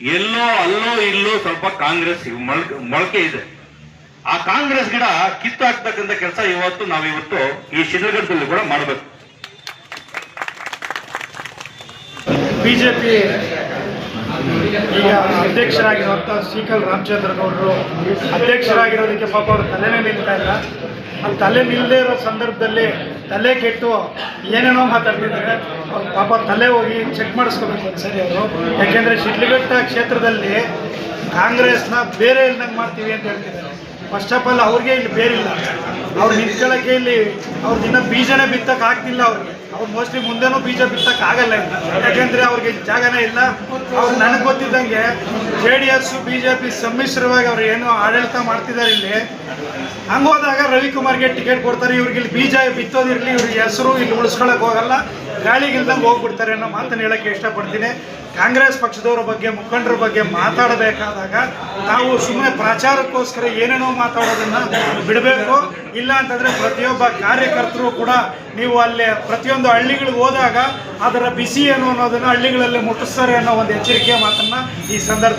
ಎಲ್ಲೋ, ಅಲ್ಲೋ, ಇಲ್ಲೋ ಸ್ವಲ್ಪ ಕಾಂಗ್ರೆಸ್ ಮೊಳಕೆ ಇದೆ. ಆ ಕಾಂಗ್ರೆಸ್ ಗಿಡ ಕಿತ್ತು ಹಾಕ್ತಕ್ಕಂಥ ಕೆಲಸ ಇವತ್ತು ನಾವಿವತ್ತು ಈ ಶಿಡ್ಲಘಟ್ಟದಲ್ಲಿ ಕೂಡ ಮಾಡಬೇಕು. ಬಿಜೆಪಿ ಈಗ ಅಧ್ಯಕ್ಷರಾಗಿರುವಂಥ ರಾಮಚಂದ್ರ ಗೌಡರು ಅಧ್ಯಕ್ಷರಾಗಿರೋದಕ್ಕೆ ಪಾಪ ಅವರು ತಲೆನೇ ನಿಲ್ತಾ ಇಲ್ಲ. ಅಲ್ಲಿ ತಲೆ ನಿಲ್ಲದೆ ಇರೋ ಸಂದರ್ಭದಲ್ಲಿ ತಲೆ ಕೆಟ್ಟು ಏನೇನೋ ಮಾತಾಡ್ತಿದ್ದಾರೆ, ಅವ್ರ ಪಾಪ ತಲೆ ಹೋಗಿ ಚೆಕ್ ಮಾಡಿಸ್ಕೋಬೇಕು ಒಂದ್ಸರಿ ಅವರು. ಯಾಕೆಂದರೆ ಶಿಡ್ಲಿಬೆಟ್ಟ ಕ್ಷೇತ್ರದಲ್ಲಿ ಕಾಂಗ್ರೆಸ್ನ ಬೇರೆ ಇಲ್ದಂಗೆ ಮಾಡ್ತೀವಿ ಅಂತ ಹೇಳ್ತಿದ್ದಾರೆ. ಫಸ್ಟ್ ಆಫ್ ಆಲ್ ಅವ್ರಿಗೆ ಇಲ್ಲಿ ಬೇರಿಲ್ಲ. ಅವ್ರು ನಿಂತ್ಕೊಳ್ಳೋಕ್ಕೆ ಇಲ್ಲಿ ಅವ್ರಿಗೆ ಇನ್ನೂ ಬೀಜನೇ ಬಿತ್ತಕ್ಕೆ ಆಗ್ತಿಲ್ಲ ಅವ್ರಿಗೆ. ಅವ್ರು ಮೋಸ್ಟ್ಲಿ ಮುಂದೆನೂ ಬೀಜ ಬಿತ್ತಕ್ಕೆ ಆಗಲ್ಲ ಯಾಕೆಂದ್ರೆ ಅವ್ರಿಗೆ ಜಾಗನೇ ಇಲ್ಲ. ಅವ್ರು ನನಗೆ ಗೊತ್ತಿದ್ದಂಗೆ J D S, B J ಸಮ್ಮಿಶ್ರವಾಗಿ ಅವ್ರು ಏನು ಆಡಳಿತ ಮಾಡ್ತಿದ್ದಾರೆ ಇಲ್ಲಿ. ಹಂಗೋದಾಗ ರವಿಕುಮಾರ್ಗೆ ಟಿಕೆಟ್ ಕೊಡ್ತಾರೆ. ಇವ್ರಿಗೆ ಇಲ್ಲಿ ಬೀಜ ಬಿತ್ತೋದಿರಲಿ, ಇವ್ರಿಗೆ ಹೆಸರು ಇಲ್ಲಿ ಉಳಿಸ್ಕೊಳಕ್ ಹೋಗಲ್ಲ. ಗಾಳಿಗಿಲ್ದಂಗೆ ಹೋಗ್ಬಿಡ್ತಾರೆ ಅನ್ನೋ ಮಾತನ್ನು ಹೇಳಕ್ಕೆ ಇಷ್ಟಪಡ್ತೀನಿ. ಕಾಂಗ್ರೆಸ್ ಪಕ್ಷದವರ ಬಗ್ಗೆ, ಮುಖಂಡರ ಬಗ್ಗೆ ಮಾತಾಡಬೇಕಾದಾಗ ನಾವು ಸುಮ್ಮನೆ ಪ್ರಚಾರಕ್ಕೋಸ್ಕರ ಏನೇನೋ ಮಾತಾಡೋದನ್ನ ಬಿಡಬೇಕು. ಇಲ್ಲ ಅಂತಂದ್ರೆ ಪ್ರತಿಯೊಬ್ಬ ಕಾರ್ಯಕರ್ತರು ಕೂಡ ನೀವು ಅಲ್ಲಿ ಪ್ರತಿಯೊಂದು ಹಳ್ಳಿಗಳಿಗೆ ಹೋದಾಗ ಅದರ ಬಿಸಿ ಏನು ಅನ್ನೋದನ್ನ ಹಳ್ಳಿಗಳಲ್ಲಿ ಮುಟ್ಟಿಸ್ತಾರೆ ಅನ್ನೋ ಒಂದು ಎಚ್ಚರಿಕೆ ಮಾತನ್ನ ಈ ಸಂದರ್ಭ